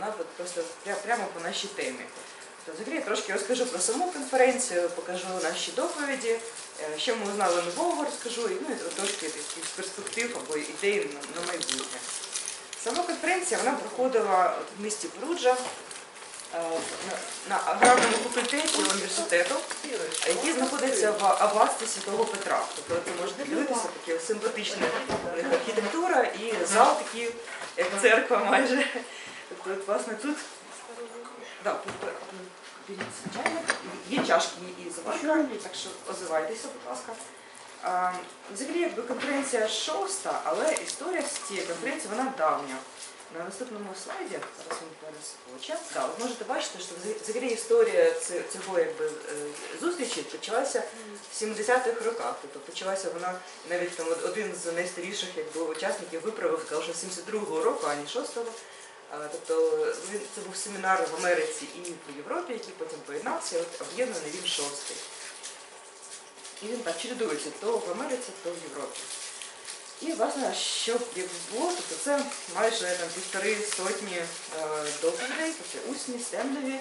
вона просто прямо по нашій темі. Взагалі я трошки розкажу про саму конференцію, покажу наші доповіді, е, що ми узнали нового, розкажу, і ну, і трошки таких перспектив або ідей на, майбутнє. Сама конференція вона проходила в місті Пруджа е, на, аграрному факультеті університету, який знаходиться в Авасті Святого Петра. Тобто ви можете дивитися, таке симпатична архітектура і зал такий, як церква майже. Тобто, от, власне, тут да, тут, е, беріть чайник, є чашки і заварка, так що озивайтеся, будь ласка. А, Взагалі, якби конференція шоста, але історія з цієї конференції вона давня. На наступному слайді, зараз він перескоче. Да, можете бачити, що взагалі історія цього якби, е, зустрічі почалася в 70-х роках. Тобто почалася вона навіть там один з найстаріших якби, учасників виправив, сказав, що 72-го року, а не 6-го. Тобто це був семінар в Америці і в Європі, який потім поєднався, от об'єднаний він шостий. І він так чередується то в Америці, то в Європі. І власне, що було, тобто це майже там півтори сотні е, доповідей, тобто усні, стендові, е,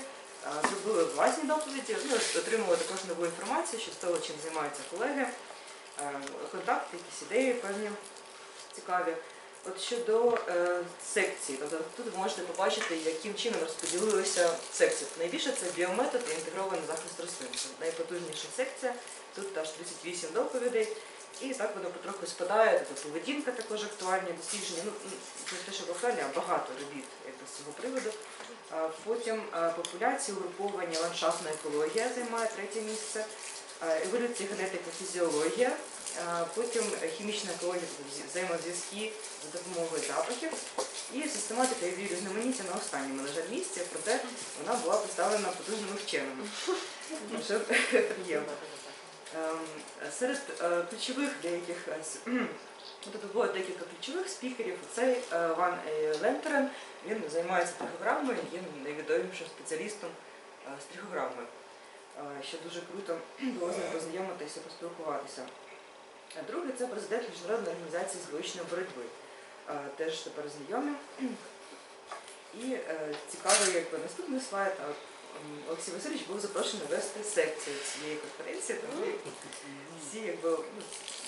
зробили власні доповіді, ну, отримали також нову інформацію щодо того, чим займаються колеги, е, контакти, якісь ідеї певні цікаві. От щодо е, секцій, тобто тут ви можете побачити, яким чином розподілилися секції. Найбільше це біометод і інтегрований захист рослин. Найпотужніша секція, тут аж 38 доповідей. І так воно потроху спадає, тобто поведінка також актуальні, дослідження, ну ну, не те, що актуальні, а багато робіт якби, з цього приводу. Потім е, популяції, угруповання, ландшафтна екологія займає третє місце, еволюція, генетика, фізіологія, Е, потім хімічна екологія, тобто взаємозв'язки за допомогою запахів, і систематика і різноманіття на останньому, на жаль, місці, проте вона була представлена потужними вченими. Що приємно. Ем, Серед е, ключових деяких е, тут було декілька ключових спікерів. Цей е, Ван е, Лентерен, він займається трихограмою, є найвідомішим спеціалістом е. Е, Що дуже круто було з ним познайомитися, поспілкуватися. А Другий це президент Міжнародної організації з геологічної боротьби. Е, Теж тепер знайомі. І е, цікавий якби наступний слайд. Олексій Васильович був запрошений вести секцію цієї конференції, тому всі якби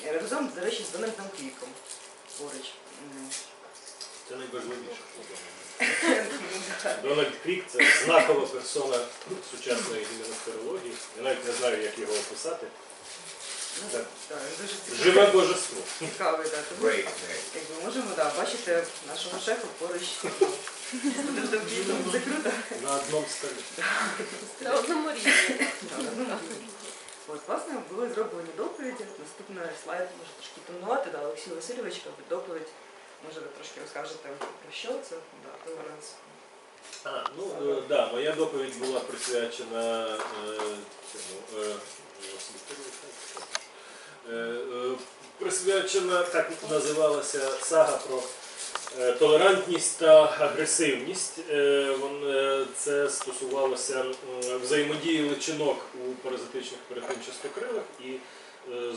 ну, разом, до речі, з Дональдом Кліком поруч. Це найважливіше. Дональд Крік це знакова персона сучасної гіменосферології. Я навіть не знаю, як його описати. Ну, Так. так, він дуже цікавий. Живе божество. цікавий, да, тому Great name. якби можемо да, бачити нашого шефа поруч. Це круто. На одному столі. На одному рівні. От, власне, були зроблені доповіді. Наступний слайд може трошки темнувати, да, Олексій Васильович, якби доповідь. Може, ви трошки розкажете про що це? Да, толеранс. А, ну е, да, моя доповідь була присвячена е, цьому. Е, е, присвячена, так називалася сага про е, толерантність та агресивність. Е, вон, е, це стосувалося м, взаємодії личинок у паразитичних перетинчастокрилах і, е,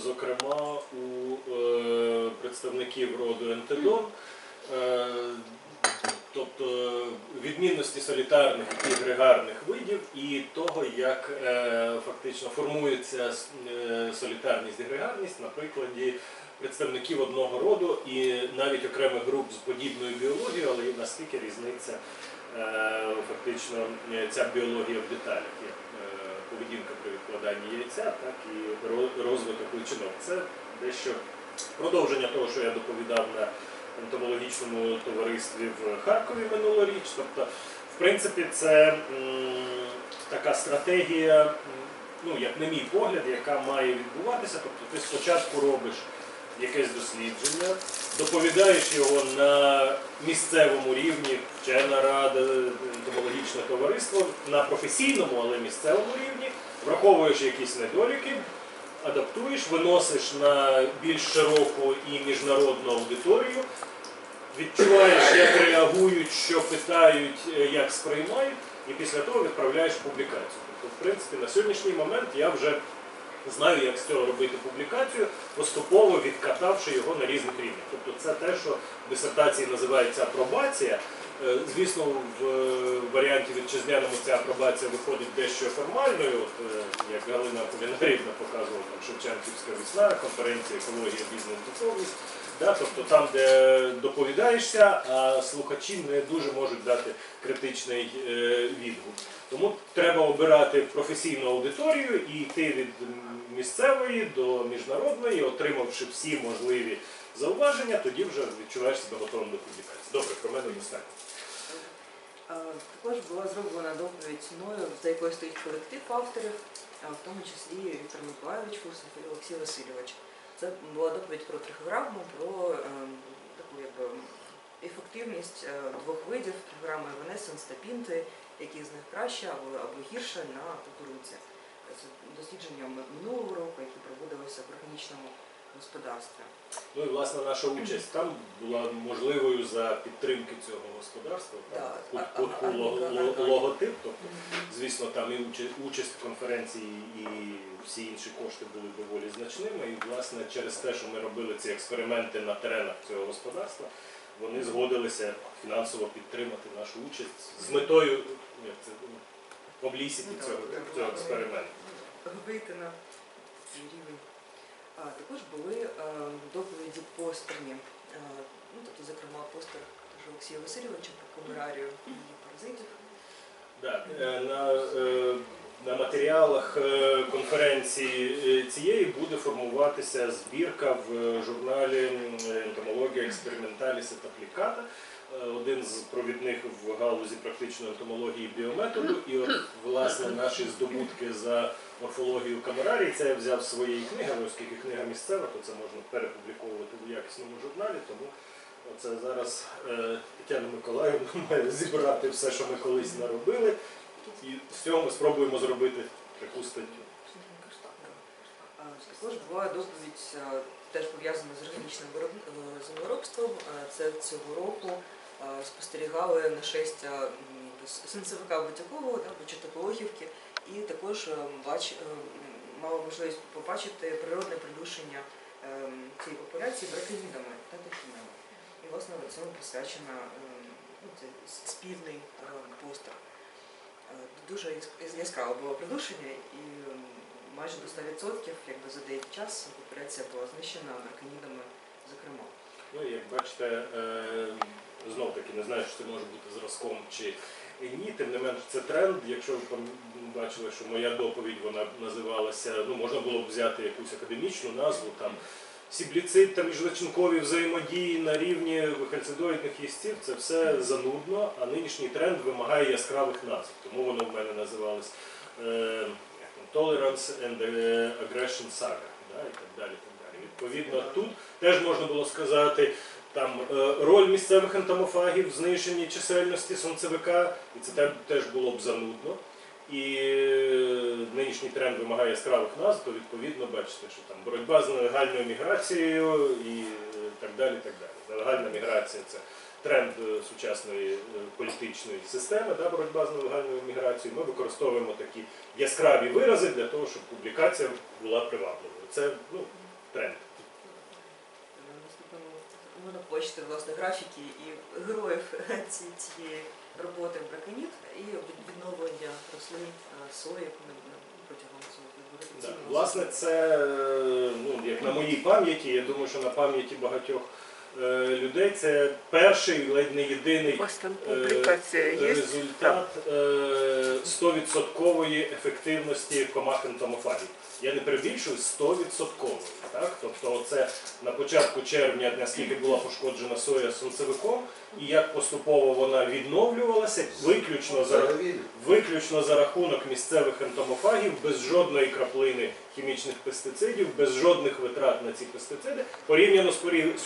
зокрема, у е, представників роду ентедон. Е, Тобто відмінності солітарних і грегарних видів і того, як е, фактично формується е, солітарність і грегарність на прикладі представників одного роду і навіть окремих груп з подібною біологією, але і наскільки різниця е, фактично е, ця біологія в деталях, як е, поведінка при відкладанні яйця, так і ро- розвиток личинок. Це дещо продовження того, що я доповідав на ентомологічному товаристві в Харкові минулоріч. Тобто, в принципі, це така стратегія, ну як на мій погляд, яка має відбуватися. Тобто ти спочатку робиш якесь дослідження, доповідаєш його на місцевому рівні, вчена рада, ентомологічне товариство, на професійному, але місцевому рівні, враховуєш якісь недоліки, адаптуєш, виносиш на більш широку і міжнародну аудиторію, відчуваєш, як реагують, що питають, е, як сприймають, і після того відправляєш публікацію. Тобто, в принципі, на сьогоднішній момент я вже знаю, як з цього робити публікацію, поступово відкатавши його на різних рівнях. Тобто це те, що в дисертації називається апробація, Звісно, в е, варіанті вітчизняному ця апробація виходить дещо формальною, от, е, як Галина Полінарівна показувала там Шевченківська весна, конференція екологія, бізнес, духовність. Да, тобто там, де доповідаєшся, а слухачі не дуже можуть дати критичний е, відгук. Тому треба обирати професійну аудиторію і йти від місцевої до міжнародної, отримавши всі можливі зауваження, тоді вже відчуваєш себе готовим до публікації. Добре, про мене достатньо. Е, Також була зроблена доповідь мною, за якою стоїть колектив авторів, в тому числі Віктор Миколайович Фурсов і Олексій Васильович. Це була доповідь про трихограмму, про ем, таку якби ефективність е, двох видів трихограми Evanescence та Пінти, які з них краще або, або гірше на кукурудзі. Це дослідження минулого року, які проводилися в органічному господарстві. Ну і власне наша участь там була можливою за підтримки цього господарства. Там Да, а- а- логотип, тобто Звісно, там і участь в конференції і всі інші кошти були доволі значними. І власне через те, що ми робили ці експерименти на теренах цього господарства, вони згодилися фінансово підтримати нашу участь з метою як це, ну, облісити цього, цього експерименту. Вийти на цей рівень. А, також були е, доповіді по страні. Е, ну, тобто, зокрема, постер теж Олексія Васильовича про комерарію і паразитів. Так, е, на, на матеріалах конференції цієї буде формуватися збірка в журналі Ентомологія експерименталіс та апліката. Е, Один з провідних в галузі практичної ентомології біометоду. І от власне наші здобутки за морфологію камерарії, це я взяв своєї книги, оскільки книга місцева, то це можна перепубліковувати в якісному журналі. Тому Оце зараз е, Тетяна Миколаївна має зібрати все, що ми колись наробили, і з цього ми спробуємо зробити таку статтю. Також була доповідь е, теж пов'язана з органічним е, землеробством. Е, Це цього року е, спостерігали нашестя м, с- сенцевика Батякового да, і також е, бач, е, мала можливість побачити природне придушення е, цієї популяції браконідами та дельфінами. І власне цьому присвячена е, ну, спільний е, постер. Е, Дуже яск- яскраве було придушення, і майже до 100% якби за деякий час популяція була знищена браконідами, зокрема. Ну як бачите, е, знов таки не знаю, що це може бути зразком чи ні, тим не менш це тренд. Якщо ви бачили, що моя доповідь вона називалася, ну можна було б взяти якусь академічну назву там. Сібліцид та міжличинкові взаємодії на рівні вихальцидоїдних їстів це все занудно, а нинішній тренд вимагає яскравих назв. Тому воно в мене називалось е, Tolerance and е, Aggression Saga да, і так далі. Так далі. Відповідно, тут теж можна було сказати там е, роль місцевих ентомофагів знищенні чисельності сонцевика, і це теж було б занудно. І е, нинішній тренд вимагає яскравих назв, то відповідно бачите, що там боротьба з нелегальною міграцією і е, так далі. так далі. Нелегальна міграція це тренд сучасної політичної системи, да, боротьба з нелегальною міграцією. Ми використовуємо такі яскраві вирази для того, щоб публікація була привабливою. Це ну, тренд. На побачити власне графіки і героїв ці- цієї роботи браконід і відновлення рослин е, сої на- протягом цього Да. Власне, це е, ну, як на моїй пам'яті, я думаю, що на пам'яті багатьох е, людей це перший, ледь не єдиний е, результат е, 100% ефективності комах ентомофагів. Я не перебільшую 100%. Так? Тобто це на початку червня, наскільки була пошкоджена соя сонцевиком, і як поступово вона відновлювалася, виключно за виключно за рахунок місцевих ентомофагів, без жодної краплини хімічних пестицидів, без жодних витрат на ці пестициди, порівняно з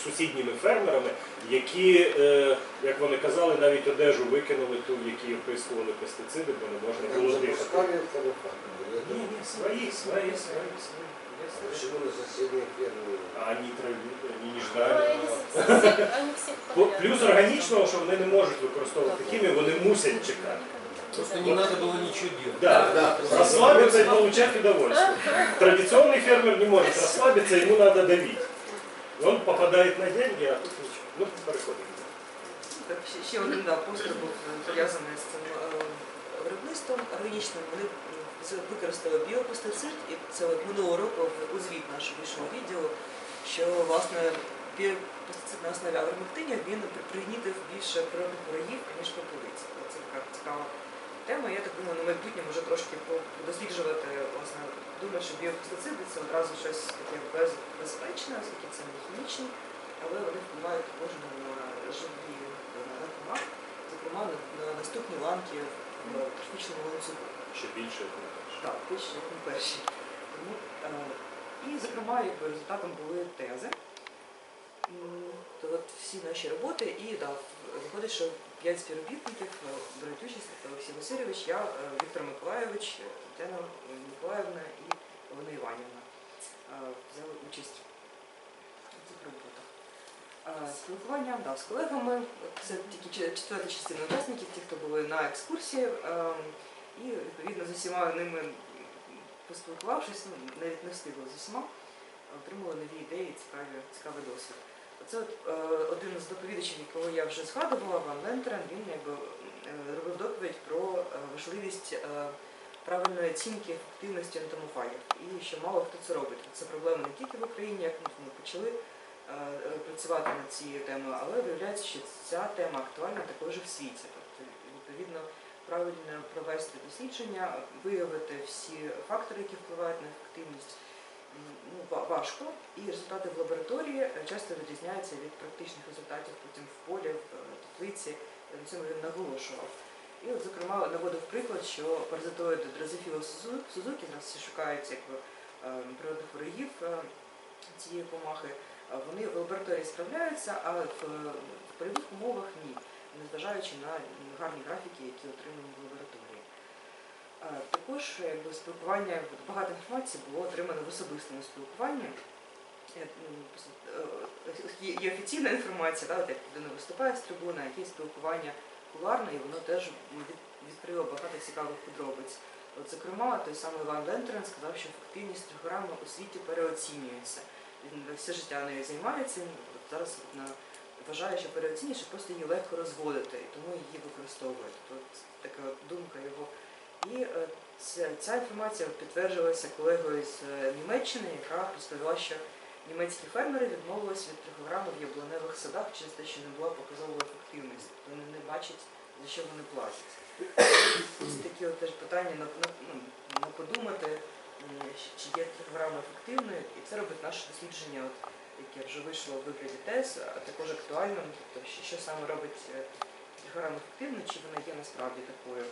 сусідніми фермерами, які, е, як вони казали, навіть одежу викинули ту, в якій оприскували пестициди, бо не можна було дихати. Ні, ні, свої, свої. Почему на соседней ферме? А нітро, ні, ніж Ну, далі. они все- они всех По- подряд. Плюс органічного, що вони не можуть використовувати хімію, вони мусять чекати. Просто не надо было ничего делать. Да, Да. расслабиться и получать удовольствие. Традиционный фермер не может расслабиться, ему надо давить. И он попадает на деньги, а тут ничего. Ну, переходимо. так, ще- ще один да, постер був е, пов'язаний з цим е, виробництвом органічним. Вони м, з- використали біопестицид, і це от минулого року у звіт нашого вищого відділу, що власне біопестицид на основі агромектинів він пригнітив більше природних ворогів, ніж попелиць. Це така цікава тема. Я так думаю, на майбутнє може трошки по- досліджувати. Власне, думаю, що біопестициди це одразу щось таке без- безпечне, оскільки це не хімічні, але вони впливають також на живі на комах, зокрема на, на наступні ланки в трофічному ланцюгу. Ще більше. Так, як не перші. Тому, е, і, зокрема, якби результатом були тези. То от всі наші роботи, і да, виходить, що п'ять співробітників е, беруть участь, це Олексій Васильович, я, е, Віктор Миколайович, Тетяна Миколаївна і Олена Іванівна взяли участь у цих роботах. Спілкування да, з колегами, це тільки че- четверта частина учасників, ті, хто були на екскурсії, ем, і відповідно з усіма ними поспілкувавшись, ну, навіть не встигли з усіма, отримали нові ідеї, цікаві, цікавий досвід. Оце от, е, один з доповідачів, якого я вже згадувала, Ван Лентерен, він якби е, робив доповідь про е, важливість е, правильної оцінки ефективності ентомофагів. І що мало хто це робить. Це проблема не тільки в Україні, як ми почали е, е, працювати над цією темою, але виявляється, що ця тема актуальна також і в світі. Тобто, відповідно, правильно провести дослідження, виявити всі фактори, які впливають на ефективність. Ну, важко, і результати в лабораторії е, часто відрізняються від практичних результатів потім в полі, в е, теплиці. На цьому він наголошував. І, от, зокрема, наводив приклад, що паразитоїди дрозофілу Сузуки зараз всі шукають якби, е, природних ворогів е, цієї комахи. Вони в лабораторії справляються, а в польових умовах ні, незважаючи на гарні графіки, які отримані в лабораторії. Також якби, спілкування, багато інформації було отримано в особистому спілкуванні. Е, е, Є офіційна інформація, да, як людина виступає з трибуни, є спілкування куларне, і воно теж від- відкрило багато цікавих подробиць. От, зокрема, той самий Ван Лентерен сказав, що ефективність триграми у світі переоцінюється. Він все життя нею займається, зараз на, вважає, що переоцінює, що просто її легко розводити, і тому її використовують. От така думка його. І е, ця, ця інформація підтвердилася колегою з е, Німеччини, яка розповіла, що німецькі фермери відмовились від трихограми в яблуневих садах через те, що не була показова ефективність. Вони не бачать, за що вони платять. Ось такі от теж питання на, на, ну, на подумати, чи є трихограма ефективною, і це робить наше дослідження, яке вже вийшло в вигляді тез, а також актуальним, тобто що, саме робить е, трихограму ефективною, чи вона є насправді такою.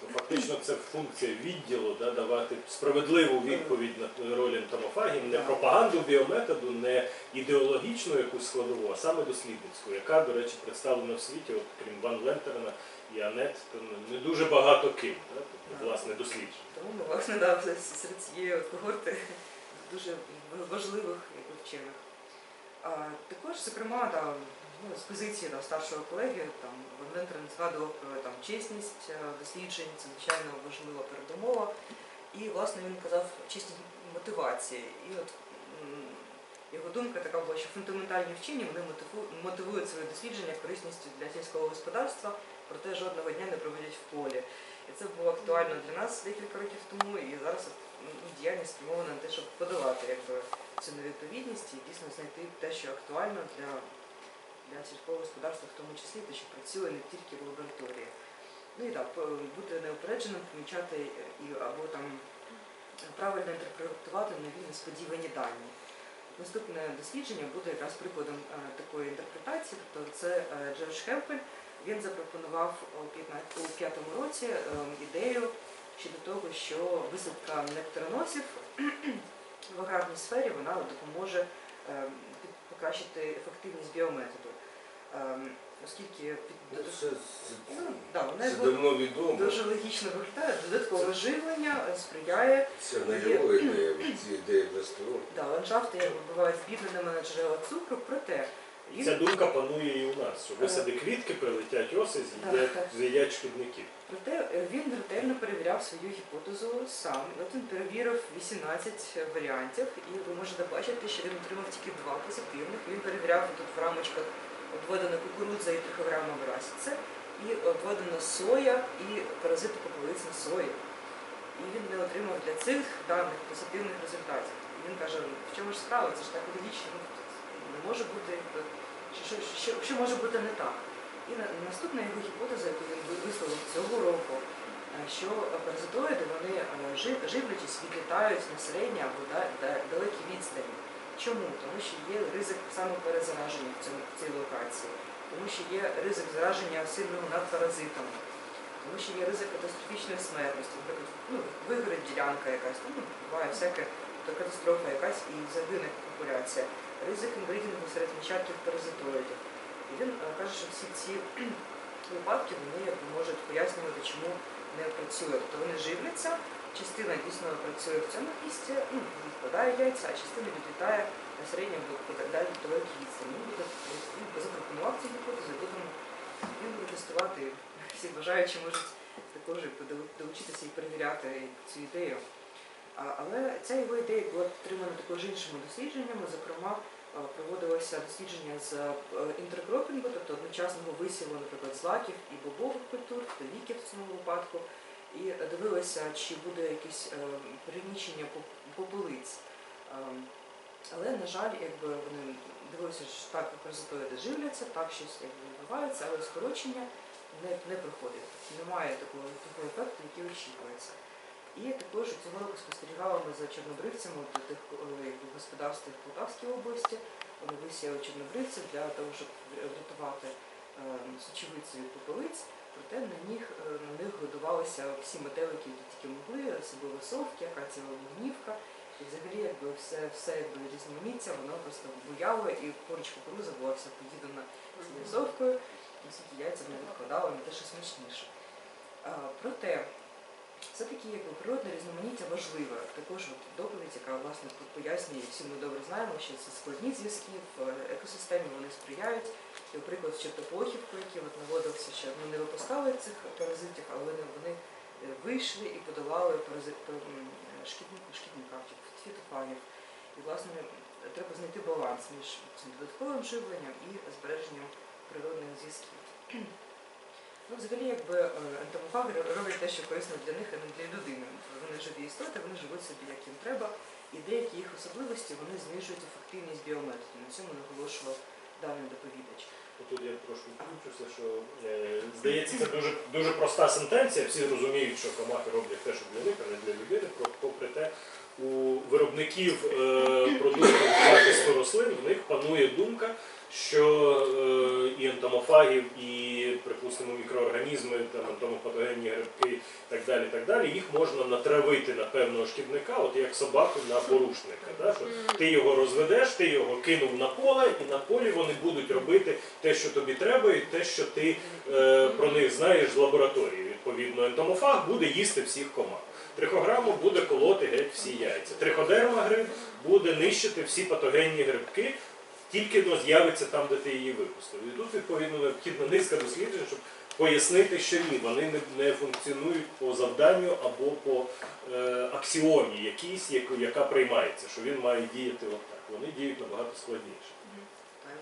Тобто Фактично це функція відділу да, давати справедливу відповідь на роль ентомофагів, не пропаганду біометоду, не ідеологічну якусь складову, а саме дослідницьку, яка, до речі, представлена в світі, от, крім Ван Лентерна і Анет, то не дуже багато ким, да, тобто, власне, досліджень. Тому ми, власне, да, серед цієї когорти дуже важливих вчених. Також, зокрема, да, ну, з позиції да, старшого колеги, там Валентин згадував про там, чесність е, досліджень, це звичайно важлива передумова. І, власне, він казав чесність мотивації. І от його думка така була, що фундаментальні вчені вони мотивують своє дослідження корисністю для сільського господарства, проте жодного дня не проводять в полі. І це було актуально для нас декілька років тому, і зараз діяльність спрямована на те, щоб подолати цю невідповідність і дійсно знайти те, що актуально для, для сільського господарства, в тому числі те, що працює не тільки в лабораторії. Ну і так, бути неупередженим, помічати і або там правильно інтерпретувати нові несподівані дані. Наступне дослідження буде якраз прикладом е, такої інтерпретації, тобто це е, Джордж Хемпель. Він запропонував у 15 п'ятому році е, ідею щодо того, що висадка нектароносів в аграрній сфері вона допоможе е, під- покращити ефективність біометоду. Е, Оскільки Ну, під Це, ну, да, це давно відомо. дуже логічно виглядає, додаткове живлення е, сприяє Це ідея, ці ідеї без того. да, ландшафти, бувають збідненими на джерела цукру, проте він Ця думка панує і у нас, що висади квітки, прилетять оси, з'їдять, шкідників. Проте е, він ретельно перевіряв свою гіпотезу сам. От він перевірив 18 варіантів, і ви можете бачити, що він отримав тільки два позитивних. Він перевіряв тут в рамочках Введена кукурудза і трихограма брасіця, і введена соя і паразити попелиць на сої. І він не отримав для цих даних позитивних результатів. І він каже, в чому ж справа? Це ж так логічно. Може бути, що, що, що, може бути не так. І наступна його гіпотеза, яку він висловив цього року, е, що паразитоїди вони е, живлячись, відлітають на середні або да- да- далекі відстані. Чому? Тому що є ризик самоперезараження в цьому в цій локації, тому що є ризик зараження сильного над паразитами, тому що є ризик катастрофічної смертності. Наприклад, ну, вигорить ділянка якась, ну, буває всяке, то катастрофа якась і загине популяція. Ризик інбридінгу серед нащадків паразитоїдів. І він е, каже, що всі ці випадки вони можуть пояснювати, чому не працює. Тобто вони живляться, частина дійсно працює в цьому місці, ну, відкладає яйця, а частина відлітає на середньому і так далі далекі відстані. Він запропонував ці гіпотези, будемо він буде тестувати. Всі бажаючі можуть також долучитися і перевіряти цю ідею. Але ця його ідея була підтримана також іншими дослідженнями. Зокрема, е, проводилося дослідження з е, інтеркропінгу, тобто одночасного висіву, наприклад, злаків і бобових культур, тобто віків в цьому випадку, і дивилися, чи буде якесь е, переміщення попелиць. Ем, Але, на жаль, якби вони дивилися, що так паразитоїди живляться, так щось відбувається, але скорочення не, не проходить. Немає такого, такого ефекту, який очікується. І також цього року спостерігали ми за чорнобривцями до тих е, якби, господарств в Полтавській області. Вони висіяли чорнобривців для того, щоб врятувати е, сочевиці від попелиць. Проте на них, е, на них годувалися всі метелики, які тільки могли, особливо совки, акацієва вогнівка. І взагалі якби все, все якби різноманіття, воно просто буяло, і поруч кукуруза була вся поїдена цією совкою, і всі яйця вони відкладали на те, що смачніше. Проте, все-таки природне різноманіття важливе. Також от доповідь, яка власне пояснює, всі ми добре знаємо, що це складні зв'язки в е, екосистемі, вони сприяють. І, наприклад, з чертополохівкою, які от наводився, що ну, не випускали цих паразитів, але вони, е, вийшли і подолали паразит, м, шкідник, шкідника, типу, фітофагів. І, власне, треба знайти баланс між цим додатковим живленням і збереженням природних зв'язків. Ну, взагалі, якби ентомофаги роблять те, що корисно для них, а не для людини. Вони живі істоти, вони живуть собі як їм треба, і деякі їх особливості вони знижують ефективність біометоду. На цьому наголошував даний доповідач. Тут я трошки включуся, що е, здається, це дуже, дуже проста сентенція. Всі розуміють, що комахи роблять те, що для них, а не для людини. Попри те, у виробників е, продуктів захисту рослин в них панує думка, що е, і ентомофагів, і, припустимо, мікроорганізми, там, ентомопатогенні грибки так далі, так далі, їх можна натравити на певного шкідника, от як собаку на порушника. Да? Що ти його розведеш, ти його кинув на поле, і на полі вони будуть робити те, що тобі треба, і те, що ти е, про них знаєш з лабораторії. Відповідно, ентомофаг буде їсти всіх комах. Трихограму буде колоти геть всі яйця. Триходерма гриб буде нищити всі патогенні грибки, тільки но з'явиться там, де ти її випустив. І тут, відповідно, необхідна низка досліджень, щоб пояснити, що ні, вони не, не функціонують по завданню або по е, аксіомі якійсь, яку- яка приймається, що він має діяти отак. Вони діють набагато складніше.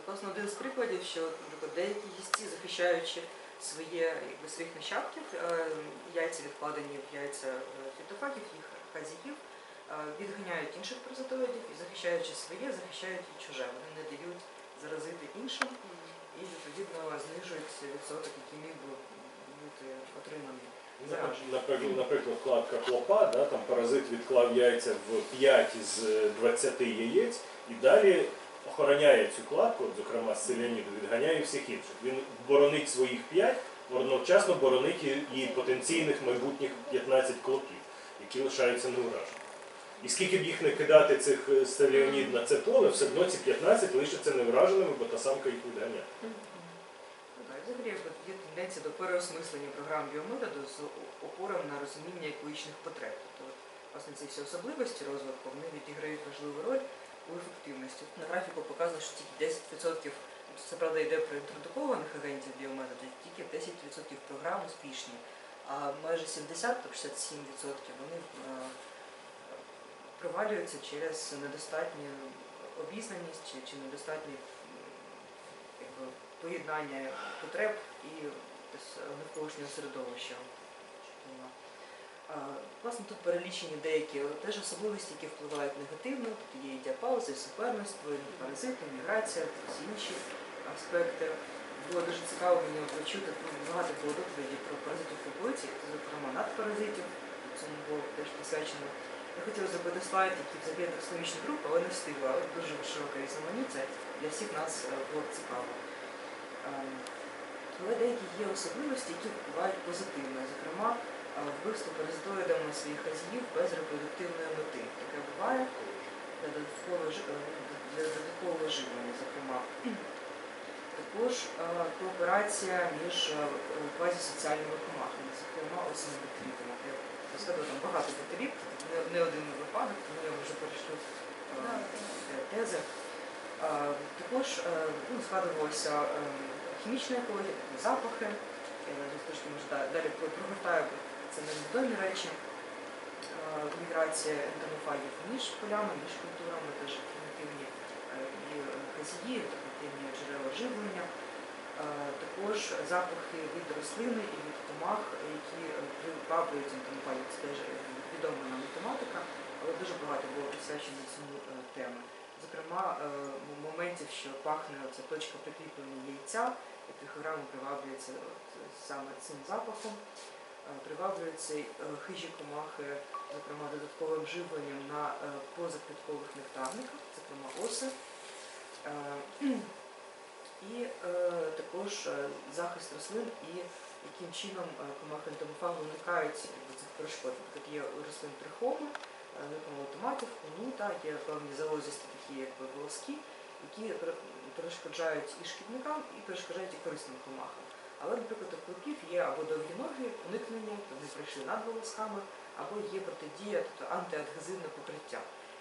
Власне, один з прикладів, що наприклад, деякі їсті, захищаючи своє, якби, своїх нащадків, е, яйця відкладені в яйця е, фітофагів, їх хазіїв, відганяють інших паразитоїдів і захищаючи своє, захищають і чуже. Вони не дають заразити іншим і відповідно знижують відсоток, який міг би бути отриманий. Наприклад, наприклад, кладка клопа, да, там паразит відклав яйця в 5 з 20 яєць і далі охороняє цю кладку, от, зокрема з селяніду, відганяє всіх інших. Він боронить своїх 5, одночасно боронить і- потенційних майбутніх 15 клопів, які лишаються неураженими. І скільки б їх не кидати цих е, селянід на це поле, все одно ці 15 лишаться невраженими, бо та самка їх відганяє. Ну, взагалі є тенденція до переосмислення програм біометоду з опором на розуміння екологічних потреб. Тобто, власне, ці всі особливості розвитку вони відіграють важливу роль у ефективності. На графіку показано, що тільки 10%, це правда йде про інтродукованих агентів біометоду, тільки 10% програм успішні, а майже 70, тобто 67% вони е, провалюються через недостатню обізнаність чи, чи недостатню м, якби, поєднання потреб і навколишнього середовища. Власне, тут перелічені деякі теж особливості, які впливають негативно. Тут є і діапаузи, і суперництво, паразити, міграція, всі інші аспекти. Було дуже цікаво мені почути ну, багато було доповіді про паразитів популяції, зокрема надпаразитів. Цьому було теж посвячено. Я хотіла зробити слайд, який взагалі таксономічні групи, але не встигла. Дуже широке різноманіття. Для всіх нас е, було б цікаво. Ем, Але деякі є особливості, які впливають позитивно. Зокрема, е, вбивство паразитоїдами своїх хазіїв без репродуктивної мети. Таке буває для додаткового, е, живлення, зокрема. Також кооперація між е, квазісоціальними комахами, зокрема оцими бактерітами. Я згадую там багато бактерій, не, один випадок, тому я вже перейшли е, тези. Е, Також е, ну, згадувалося е, хімічна екологія, такі запахи. Я трошки може далі прогортаю, бо це невідомі речі. Міграція ентомофагів між полями, між культурами, теж альтернативні е, і хазії, альтернативні джерела живлення. Е, Також запахи від рослини і від комах, які е, приваблюють ентомофагів. Це теж відома нам тематика, але дуже багато було присвячено цьому е, теми. Зокрема, е, моментів, що пахне ця точка прикріплення яйця, і трихограми приваблюється саме цим запахом. Приваблюються хижі комахи, зокрема додатковим живленням на позаквіткових нектарниках, зокрема оси. Е, І е, також е, захист рослин і яким чином е, комахи ентомофаги уникають цих перешкод. Тут є рослин трихоми, зокрема томатів, куніта, є певні залозісті такі якби волоски, які перешкоджають і шкідникам, і перешкоджають і корисним комахам. Але, наприклад, у клопів є або довгі ноги, уникнення, вони пройшли над волосками, або є протидія, тобто антиадгезивне покриття.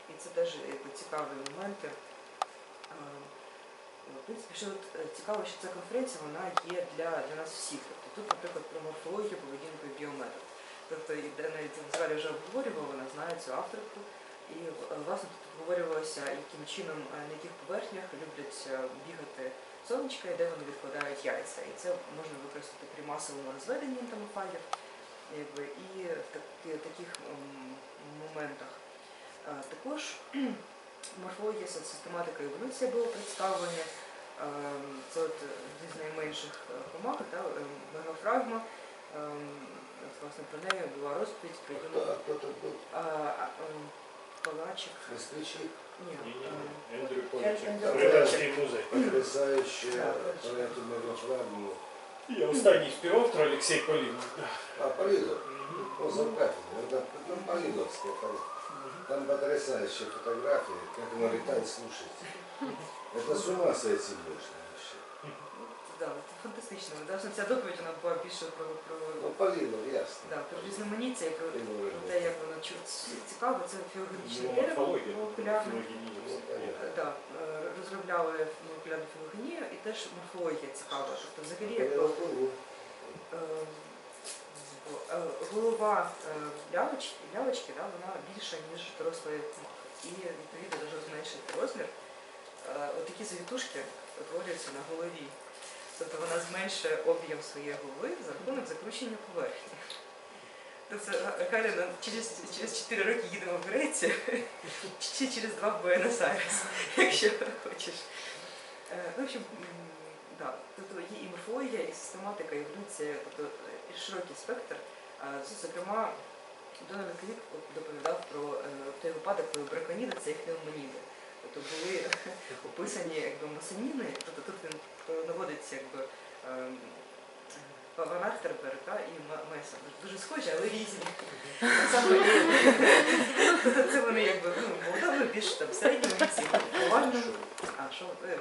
І це теж якби, цікаві моменти. В принципі, що от, е, цікаво, що ця конференція вона є для, для нас всіх. Тобто тут, наприклад, про морфологію, поведінку і біометод. Тобто навіть Назарі вже обговорювала, вона знає цю авторку. І е, власне тут обговорювалося, яким чином, е, на яких поверхнях люблять бігати сонечка і де вони відкладають яйця. І це можна використати при масовому розведенні ентомофагів, і в таки- таких моментах. Також морфологія, систематика еволюції було представлені. Ем, Це от з найменших е, комах, та, ем, мегафрагма. Ем, от, Власне, про неї була розповідь про Кто, її а кто тут был? палачик. Москвичи. Ні, ем, Ендрю Ендрю Британський музей. Потрясающая про эту многофрагму. Я останній співавтор Олексій Полінов. А, Полинов. Он завкафедрой. Это ну, Полиновская. Пол- Там потрясающие фотографии, как она летает, слушайте. Это с ума сойти можно вообще. Да, фантастично. Власне, ця доповідь вона була більше про, про, Ну, Полинов, ясно. да, про різноманіття і про, про те, як воно чу- цікаво. Це філологічне Ну, дерево морфологія, молекулярне. філогенія. Ну, понятно. Е, Да, е, розробляли молекулярну філогенію і теж морфологія цікава. Тобто взагалі як ну, е, е, голова е, лялочки, лялочки да, вона більша, ніж дорослої комахи. І відповідно дуже зменшити розмір. Е, Отакі завітушки утворюються на голові. Тобто вона зменшує об'єм своєї голови за рахунок закручення поверхні. Тобто Галя через, через 4 роки їдемо в Грецію, чи через 2 в Буенос-Айрес, якщо хочеш. Е, В общем, да, тобто є і морфологія, і систематика, і еволюція, тобто е, широкий спектр. Зокрема, Дональд Кліп доповідав про е, той випадок, коли браконіди це їх неомоніди. Тобто були описані якби масоніни, тобто тут він наводиться якби ем, Ван Ахтерберг та, і М- Меса. Дуже схожі, але різні. Так це вони якби ну, більш там середньому віці, поважно. А що, е,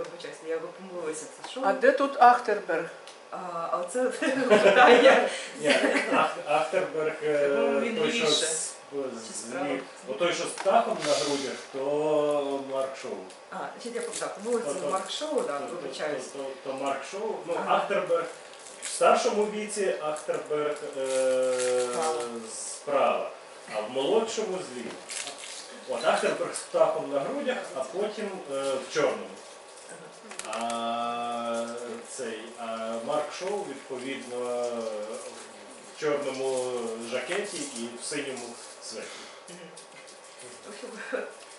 вибачаюся, я це що? А де тут Ахтерберг? А, а оце питання. Ні, Ах- Ахтерберг, е, Ну, він той, що лівіше. з, Чи з, справа? лі- о, той, що з птахом на грудях, то Марк Шоу. А, ще я так, То- то- Марк Шоу, да, То- то- вибачаюсь. То, то, то Марк Шоу. Ну, Ага. Ахтерберг в старшому віці, Ахтерберг е, Справа. справа, а в молодшому зліва. От Ахтерберг з птахом на грудях, а потім е, в чорному. А цей а Марк Шоу, відповідно, в чорному жакеті і в синьому светі.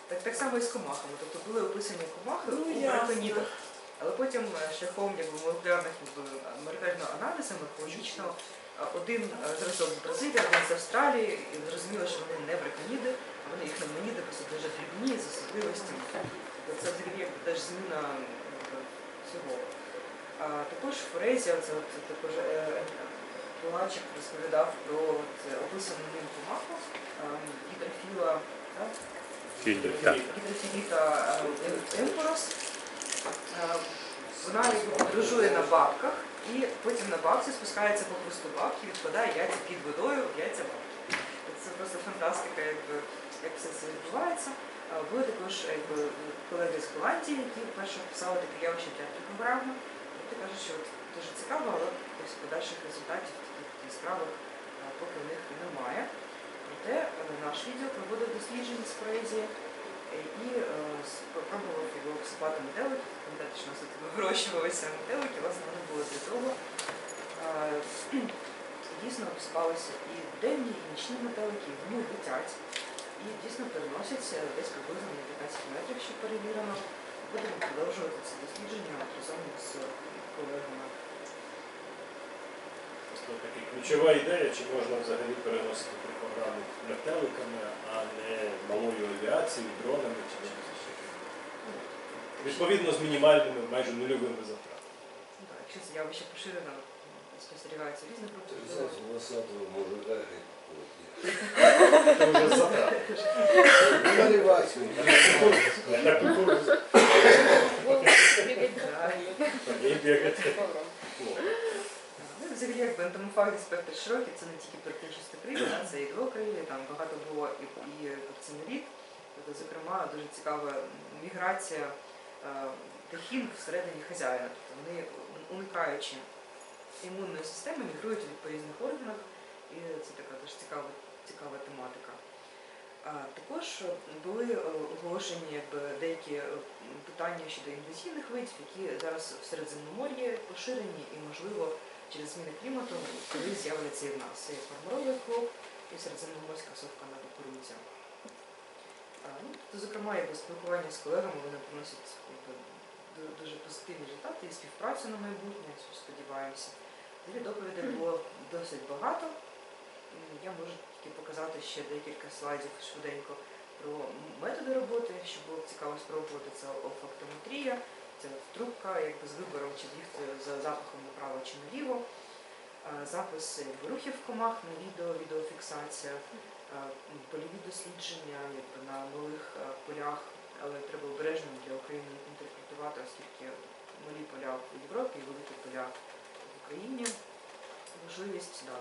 Так, так само і з комахами. Тобто були описані комахи Ну, у ясно. Але потім е, шляхом якби, молекулярних якби, молекулярного аналізу морфологічного е, один е, зразок з Бразилії, один з Австралії, і зрозуміло, що вони не браконіди, а вони їх наманіди просто дуже дрібні з особливостями. Тобто це взагалі теж зміна всього. А також в це от також е, Палачик розповідав про е, описану ним комаху е, гідрофіла. гідрофіліта емпорос. Е, Вона якби подорожує на бабках і потім на бабці спускається по хвосту бабки, відкладає яйця під водою яйця бабки. Це просто фантастика, якби, як все це відбувається. Були також якби, колеги з Голландії, які вперше описали таке явище трикобрагма. Ти кажуть, що дуже цікаво, але ось подальших результатів в таких справах поки в них немає. Проте е, наш відділ проводив дослідження з поезії і е, спробував його обсипати метелики. Пам'ятаєте, що у нас вирощувалися метелики, власне, вони були для того. Дійсно обсипалися і денні, і нічні метелики, вони летять. І дійсно переносяться десь приблизно на 15 метрів, що перевірено. Будемо продовжувати це дослідження разом з колегами. Така ключова ідея, чи можна взагалі переносити програму метеликами, а не малою авіацією, дронами чи чимось таке. Відповідно з мінімальними, майже нульовими затратами. Так, Якщо це явище поширено, спостерігаються різні волосатого Це вже затрати. Ну. Так культурно і бігати. Ну, і взагалі, якби ентомофагний спектр широкий, це не тільки перетинчасті криги, да, це і двокриги, там багато було і, і кокциноліт. Тобто, зокрема, дуже цікава міграція е, птахів всередині хазяїна. Тобто вони, уникаючи імунної системи, мігрують у відповідних органах, і це така дуже цікава, цікава тематика. Також е, були е, оголошені якби, деякі е, питання щодо інвазійних видів, які зараз в Середземномор'ї поширені і, можливо, через зміни клімату коли з'являться і в нас. Це farmeровий хлоп і середземноморська совка на кукурудзя. Ну, зокрема, якби спілкування з колегами вони приносять якби, дуже позитивні результати і співпрацю на майбутнє, сподіваємося. Доповідей було досить багато. Я можу тільки показати ще декілька слайдів швиденько про методи роботи, що було цікаво спробувати. Це олфактометрія, це трубка якби, з вибором, чи бігти за запахом направо чи наліво. Е, Запис якби, рухів комах на відео, відеофіксація, е, польові дослідження якби, на малих е, полях, але треба обережно для України інтерпретувати, оскільки малі поля в Європі і великі поля в Україні. Важливість да,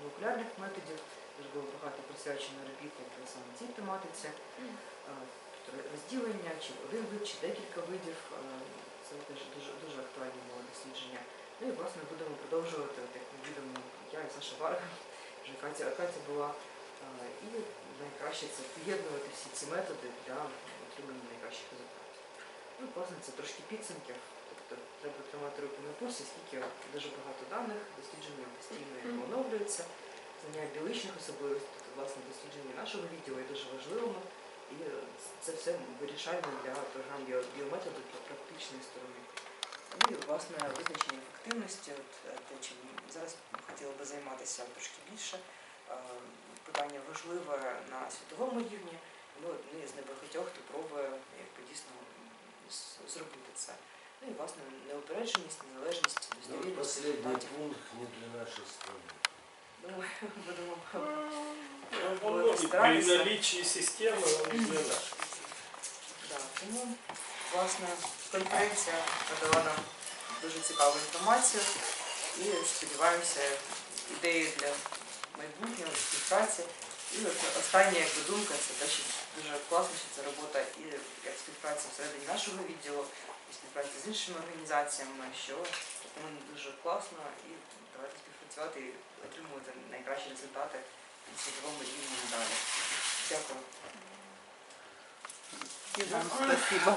молекулярних методів, дуже було багато присвячено робіт саме цій тематиці. Тобто Розділення, чи один вид, чи декілька видів. Це теж дуже, дуже актуальні було дослідження. Ну і власне будемо продовжувати, як ми будемо я і Саша Варга, вже Катя, Катя була. І найкраще це поєднувати всі ці методи для отримання найкращих результатів. Ну, власне, це трошки підсумків. Тобто треба тримати руку на пульсі, скільки дуже багато даних, дослідження постійно знання біологічних особливостей, тобто, власне, дослідження нашого відділу є дуже важливими. І е, це все вирішально для програм біометоду для практичної сторони. Ну і власне визначення ефективності, от е, те, чим зараз ми хотіли би займатися трошки більше. Е, Питання важливе на світовому рівні. Ми одні з небагатьох, хто пробує якби, дійсно зробити це. Ну і власне неупередженість, незалежність, Ну, достовірність последний пункт не для нашей страны. Думаю, будемо Воно пробувати і при старатися. наліччі системи воно не наше. Да, тому, власне, конференція надала нам дуже цікаву інформацію і сподіваємося, ідеї для майбутнього співпраці. І от остання якби, думка це те, що дуже класно, що це робота і як співпраця всередині нашого відділу, і співпраця з іншими організаціями, що воно дуже класно і давайте співпрацювати і отримувати найкращі результати на світовому рівні надалі. Дякую. Спасибо.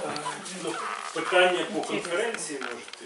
Ну, питання по конференції можете